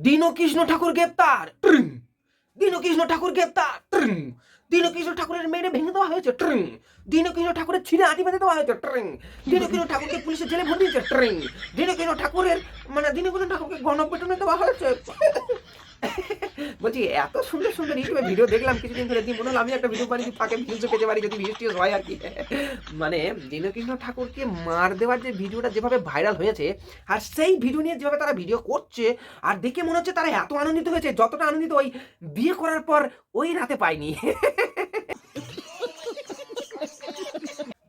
দীনকৃষ্ণ ঠাকুর গ্রেপ্তার। দিনকৃষ্ণ ঠাকুর গ্রেপ্তার। দীনকৃষ্ণ ঠাকুরের মেরে ভেঙে দেওয়া হয়েছে, ট্রিং। দীনকৃষ্ণ ঠাকুরের ছিঁড়ে আটি বেঁধে দেওয়া হয়েছে, ট্রিং। দীনকৃষ্ণ ঠাকুরকে পুলিশের জেলে ভরে দিয়েছে ট্রিং। দীনকৃষ্ণ ঠাকুরের মানে দীনকৃষ্ণ ঠাকুরকে গণপেটনে দেওয়া হয়েছে। বলছি, এত সুন্দর সুন্দর ইউটিউবে ভিডিও দেখলাম কিছুদিন ধরে দিন মনে হলো আমি একটা ভিডিও বানিয়ে ফাঁকে ভিউজ পেতে পারি, যদি ভিউজ টিউজ হয় আর কি। মানে দীনকৃষ্ণ ঠাকুরকে মার দেওয়ার যে ভিডিওটা যেভাবে ভাইরাল হয়েছে, আর সেই ভিডিও নিয়ে যেভাবে তারা ভিডিও করছে, আর দেখে মনে হচ্ছে তারা এত আনন্দিত হয়েছে, যতটা আনন্দিত ওই বিয়ে করার পর ওই রাতে পাইনি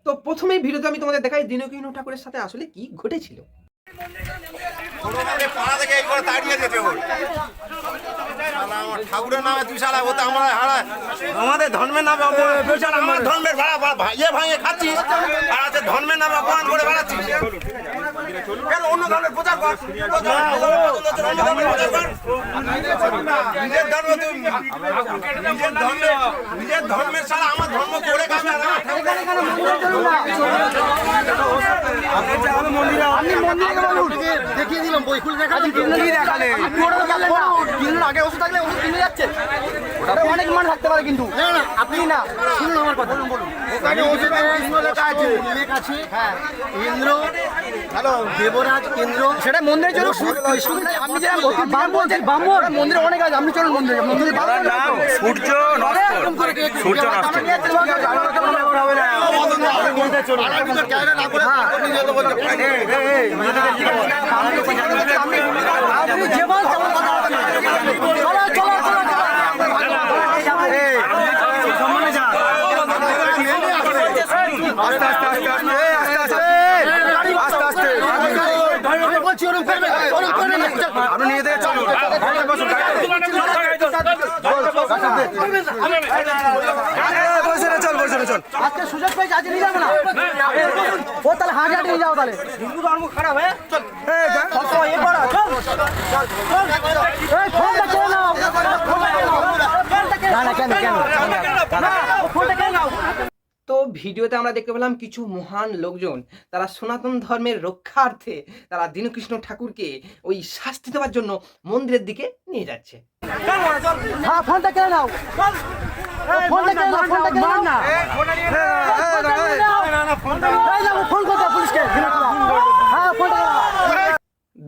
তো প্রথমেই ভিডিওতে আমি তোমাদের দেখাই দীনকৃষ্ণ ঠাকুরের সাথে আসলে কি ঘটেছিল যেতে হবে শালা আমার ঠাকুরের নামে তুই শালা ও তো আমরা হারা আমাদের ধর্মের নামে অপমান তুই শালা আমার ধর্মের ভাড়া ভাইয়ে ভাঙে খাচ্ছিস। আর আছে ধর্মের নামে অপমান করে বেড়াচ্ছিস। অন্য ধর্মের প্রচার কর? ধর্ম নিজের ধর্ম তুই নিজের ধর্মের নিজের ধর্মের শালা আমার ধর্ম করে খাবে আপনি মন্দিরে বলুন দেখিয়ে দিলাম বই খুলে দেখা কি দেখালে আপনি ওটা দেখালেন না দিনের আগে ওষুধ থাকলে ওষুধ কিনে যাচ্ছে ওটা অনেক মান থাকতে পারে কিন্তু না না আপনি না শুনুন আমার কথা বলুন বলুন ওখানে ওষুধ লেখা আছে উল্লেখ আছে হ্যাঁ ইন্দ্র হ্যালো দেবরাজ ইন্দ্র সেটা মন্দিরের জন্য আপনি যে বাম বলছেন বাম মন্দিরে অনেক আছে আপনি চলুন মন্দিরে মন্দিরে সূর্য নষ্ট সূর্য নষ্ট আপনি যে তেমন কথা আছে। চলো চলো চলো বলছি ওরকম করবে ওরকম করবে না আপনি নিয়ে থেকে চলুন বসে না চল বসে না চল আজকে সুযোগ পেয়েছে আজকে নিয়ে যাবে না ও তাহলে হাঁটে হাঁটে নিয়ে যাও তাহলে হিন্দু ধর্ম খারাপ হ্যাঁ চল সবসময় এ চল ফোনটা কেন নাও না কেন কেন ফোনটা কেন নাও ভিডিওতে আমরা দেখতে পেলাম কিছু মহান লোকজন। তারা সনাতন ধর্মের রক্ষার্থে তারা দীনকৃষ্ণ ঠাকুরকে ওই শাস্তি দেওয়ার জন্য মন্দিরের দিকে নিয়ে যাচ্ছে।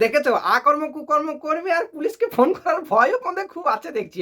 দেখেছ? আকর্ম কুকর্ম করবে আর পুলিশকে ফোন করার ভয়ও তোমাদের খুব আছে দেখছি।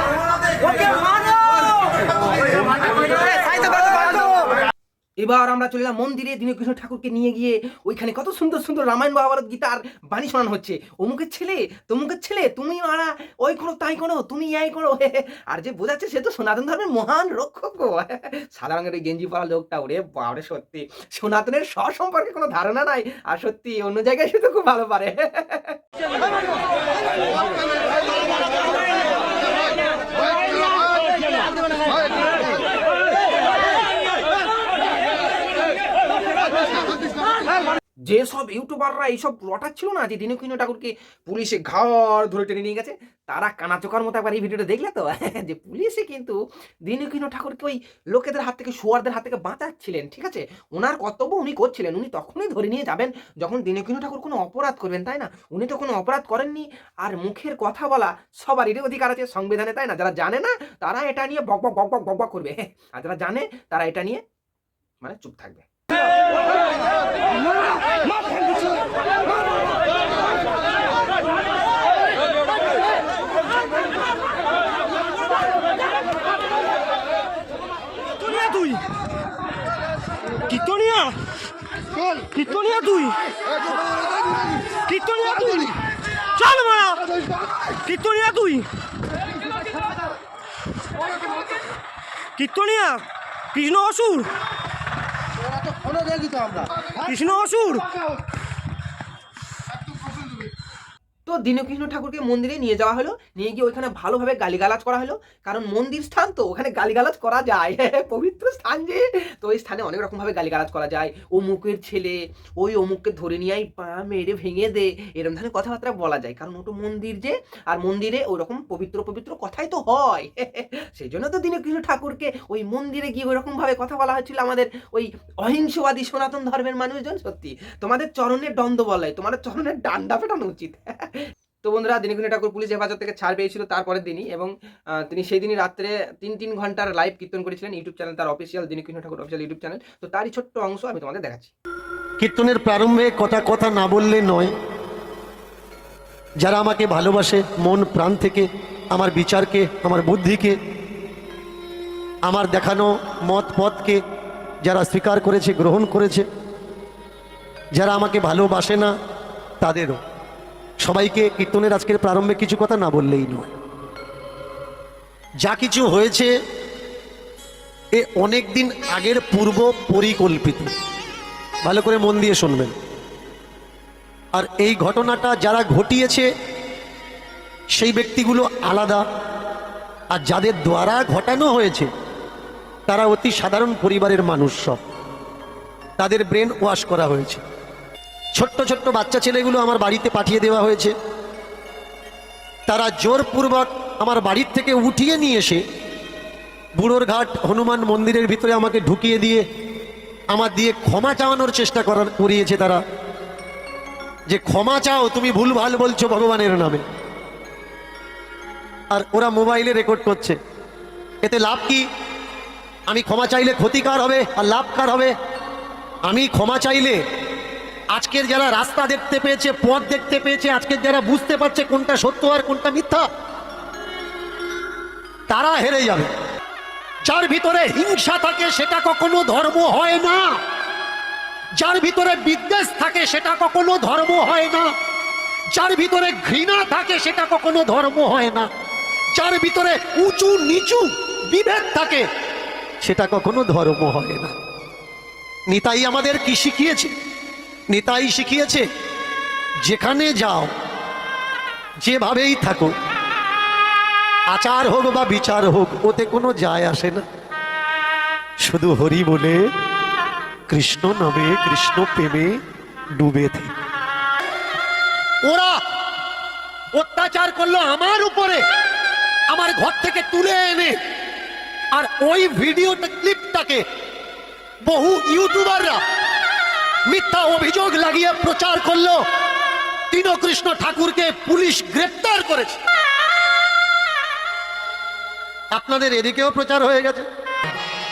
এবার আমরা চলে এলাম মন্দিরে দীনকৃষ্ণ ঠাকুরকে নিয়ে গিয়ে ওইখানে কত সুন্দর সুন্দর রামায়ণ মহাভারত গীতার বাণী শোনানো হচ্ছে অমুকের ছেলে তমুকের ছেলে তুমি মারা ওই করো তাই করো তুমি এই করো আর যে বোঝাচ্ছে সে তো সনাতন ধর্মের মহান রক্ষক সাদা রঙের ওই গেঞ্জি পরা লোকটা ওরে বাবরে সত্যি সনাতনের স সম্পর্কে কোনো ধারণা নাই আর সত্যি অন্য জায়গায় সে তো খুব ভালো পারে যেসব ইউটিউবাররা এইসব রটাচ্ছিল না যে দীনকৃষ্ণ ঠাকুরকে পুলিশে ঘর ধরে টেনে নিয়ে গেছে, তারা কানাচোকার মতো একবার এই ভিডিওটা দেখলে তো? যে পুলিশে কিন্তু দীনকৃষ্ণ ঠাকুরকে ওই লোকেদের হাত থেকে, শুয়ারদের হাত থেকে বাঁচাচ্ছিলেন, ঠিক আছে? ওনার কর্তব্য উনি করছিলেন, উনি তখনই ধরে নিয়ে যাবেন যখন দীনকৃষ্ণ ঠাকুর কোনো অপরাধ করবেন, তাই না? উনি তো কোনো অপরাধ করেননি, আর মুখের কথা বলা সবারই অধিকার আছে সংবিধানে, তাই না? যারা জানে না, তারা এটা নিয়ে বক বক বক বক বক করবে। আর যারা জানে, তারা এটা নিয়ে মানে চুপ থাকবে। তুই? কীর্তনিয়া কীর্তনিয়া তুই? কীর্তনিয়া তুই? চল মারা। কীর্তনিয়া তুই? কীর্তনিয়া কৃষ্ণ অসুর? কৃষ্ণ অসুর তো দীনকৃষ্ণ ঠাকুরকে মন্দিরে নিয়ে যাওয়া হলো। নিয়ে গিয়ে ওইখানে ভালোভাবে গালিগালাজ করা হলো। কারণ মন্দির স্থান তো, ওখানে গালিগালাজ করা যায়। পবিত্র স্থান যে। তো ওই স্থানে অনেক রকমভাবে গালিগালাজ করা যায়। অমুকের ছেলে, ওই অমুককে ধরে নিয়ে পা মেরে ভেঙে দে। এরকম ধরনের কথাবার্তা বলা যায়। কারণ ওটা মন্দির যে, আর মন্দিরে ওরকম পবিত্র পবিত্র কথাই তো হয়। সেই জন্য তো দীনকৃষ্ণ ঠাকুরকে ওই মন্দিরে গিয়ে ওইরকম ভাবে কথা বলা হয়েছিল আমাদের ওই অহিংসবাদী সনাতন ধর্মের মানুষজন, সত্যি। তোমাদের চরণের দ্বন্দ্ব বলাই, তোমাদের চরণের ডান্ডা ফেটানো উচিত। তো বন্ধুরা দিনকৃষ্ণ ঠাকুর পুলিশ হেফাজত থেকে ছাড় পেয়েছিল তারপরের দিনই এবং তিনি সেই দিনই রাত্রে তিন তিন ঘণ্টার লাইভ কীর্তন করেছিলেন ইউটিউব চ্যানেল তার official Dinkrishna Thakur official YouTube channel তো তারই ছোট্ট অংশ আমি তোমাদের দেখাচ্ছি। কীর্তনের প্রারম্ভে কথা কথা না বললে নয়। যারা আমাকে ভালোবাসে, মন প্রাণ থেকে, আমার বিচারকে, আমার বুদ্ধিকে, আমার দেখানো মত পথকে যারা স্বীকার করেছে, গ্রহণ করেছে, যারা আমাকে ভালোবাসে না, তাদেরও। সবাইকে কীর্তনের আজকের প্রারম্ভে কিছু কথা না বললেই নয়। যা কিছু হয়েছে এ অনেক দিন আগের পূর্ব পরিকল্পিত। ভালো করে মন দিয়ে শুনবেন। আর এই ঘটনাটা যারা ঘটিয়েছে, সেই ব্যক্তিগুলো আলাদা। আর যাদের দ্বারা ঘটানো হয়েছে, তারা অতি সাধারণ পরিবারের মানুষ সব। তাদের ব্রেন ওয়াশ করা হয়েছে। ছোট্ট ছোট্ট বাচ্চা ছেলেগুলো আমার বাড়িতে পাঠিয়ে দেওয়া হয়েছে। তারা জোরপূর্বক আমার বাড়ির থেকে উঠিয়ে নিয়ে এসে বুড়োর ঘাট হনুমান মন্দিরের ভিতরে আমাকে ঢুকিয়ে দিয়ে আমার দিয়ে ক্ষমা চাওয়ানোর চেষ্টা করার, করিয়েছে তারা। যে ক্ষমা চাও, তুমি ভুল ভালো বলছো ভগবানের নামে। আর ওরা মোবাইলে রেকর্ড করছে। এতে লাভ কি? আমি ক্ষমা চাইলে ক্ষতিকার হবে, আর লাভকার হবে। আমি ক্ষমা চাইলে আজকের যারা রাস্তা দেখতে পেয়েছে, পথ দেখতে পেয়েছে, আজকের যারা বুঝতে পারছে কোনটা সত্য আর কোনটা মিথ্যা, তারা হেরে যাবে। যার ভিতরে হিংসা থাকে, সেটা কখনো ধর্ম হয় না। যার ভিতরে বিদ্বেষ থাকে, সেটা কখনো ধর্ম হয় না। যার ভিতরে ঘৃণা থাকে, সেটা কখনো ধর্ম হয় না। যার ভিতরে উঁচু নিচু বিভেদ থাকে, সেটা কখনো ধর্ম হয় না। নিতাই আমাদের কি শিখিয়েছে? নিতাই শিখিয়েছে, যেখানে যাও, যেভাবেই থাকো, আচার হোক বা বিচার হোক, ওতে কোনো যায় আসে না। শুধু হরি বলে, কৃষ্ণ নামে, কৃষ্ণ প্রেমে ডুবে থেকে। ওরা অত্যাচার করল আমার উপরে, আমার ঘর থেকে তুলে এনে, আর ওই ভিডিওটা, ক্লিপটাকে বহু ইউটিউবাররা মিথ্যা অভিযোগ লাগিয়ে প্রচার করল। দীনকৃষ্ণ ঠাকুরকে পুলিশ গ্রেপ্তার করেছে। আপনাদের এদিকেও প্রচার হয়ে গেছে।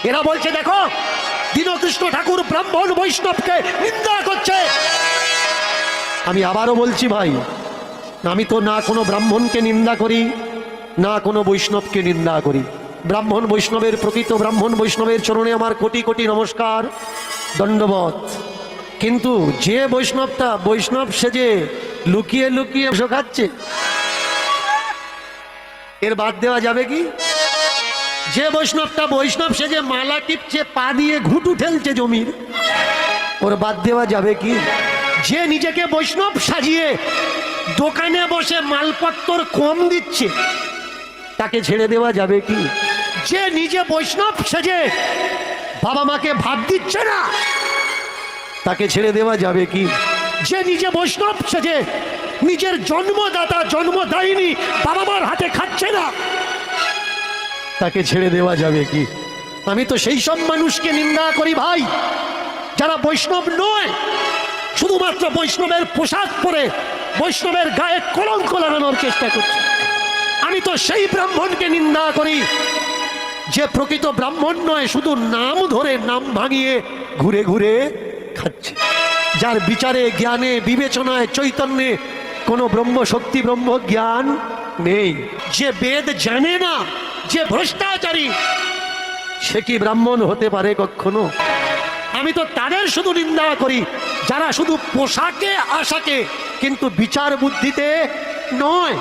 এরা বলছে, দেখো দীনকৃষ্ণ ঠাকুর ব্রাহ্মণ বৈষ্ণবকে নিন্দা করছে। আমি আবারও বলছি, ভাই, আমি তো না কোনো ব্রাহ্মণকে নিন্দা করি, না কোনো বৈষ্ণবকে নিন্দা করি। ব্রাহ্মণ বৈষ্ণবের প্রকৃত ব্রাহ্মণ বৈষ্ণবের চরণে আমার কোটি কোটি নমস্কার দণ্ডবত কিন্তু যে বৈষ্ণবটা, বৈষ্ণব সেজে লুকিয়ে লুকিয়ে খাচ্ছে, এর বাদ দেওয়া যাবে কি? যে বৈষ্ণবটা, বৈষ্ণব সে যে মালা টিপছে, পা দিয়ে ঘুটু ঠেলছে জমির, ওর বাদ দেওয়া যাবে কি? যে নিজেকে বৈষ্ণব সাজিয়ে দোকানে বসে মালপত্তর কম দিচ্ছে, তাকে ছেড়ে দেওয়া যাবে কি? যে নিজে বৈষ্ণব সেজে বাবা মাকে ভাত দিচ্ছে না তাকে ছেড়ে দেওয়া যাবে কি? যে নিজে বৈষ্ণব সেজে নিজের জন্মদাতা জন্মদায়িনী বাবা মার হাতে খাচ্ছে না। তাকে ছেড়ে দেওয়া যাবে কি? আমি তো সেই সব মানুষকে নিন্দা করি ভাই যারা বৈষ্ণব নয়। শুধুমাত্র বৈষ্ণবের পোশাক পরে বৈষ্ণবের গায়ে কলঙ্ক লাগানোর চেষ্টা করছে। আমি তো সেই ব্রাহ্মণকে নিন্দা করি যে প্রকৃত ব্রাহ্মণ নয় শুধু নাম ধরে নাম ভাঙিয়ে ঘুরে ঘুরে খাচ্ছে যার বিচারে, জ্ঞানে, বিবেচনায়, চৈতন্যে কোনো ব্রহ্ম শক্তি, ব্রহ্ম জ্ঞান নেই। যে বেদ জানে না, যে ভ্রষ্টাচারী, সে কি ব্রাহ্মণ হতে পারে কখনো? আমি তো তাদের শুধু নিন্দা করি, যারা শুধু পোশাকে, আশাকে, কিন্তু বিচার বুদ্ধিতে নয়।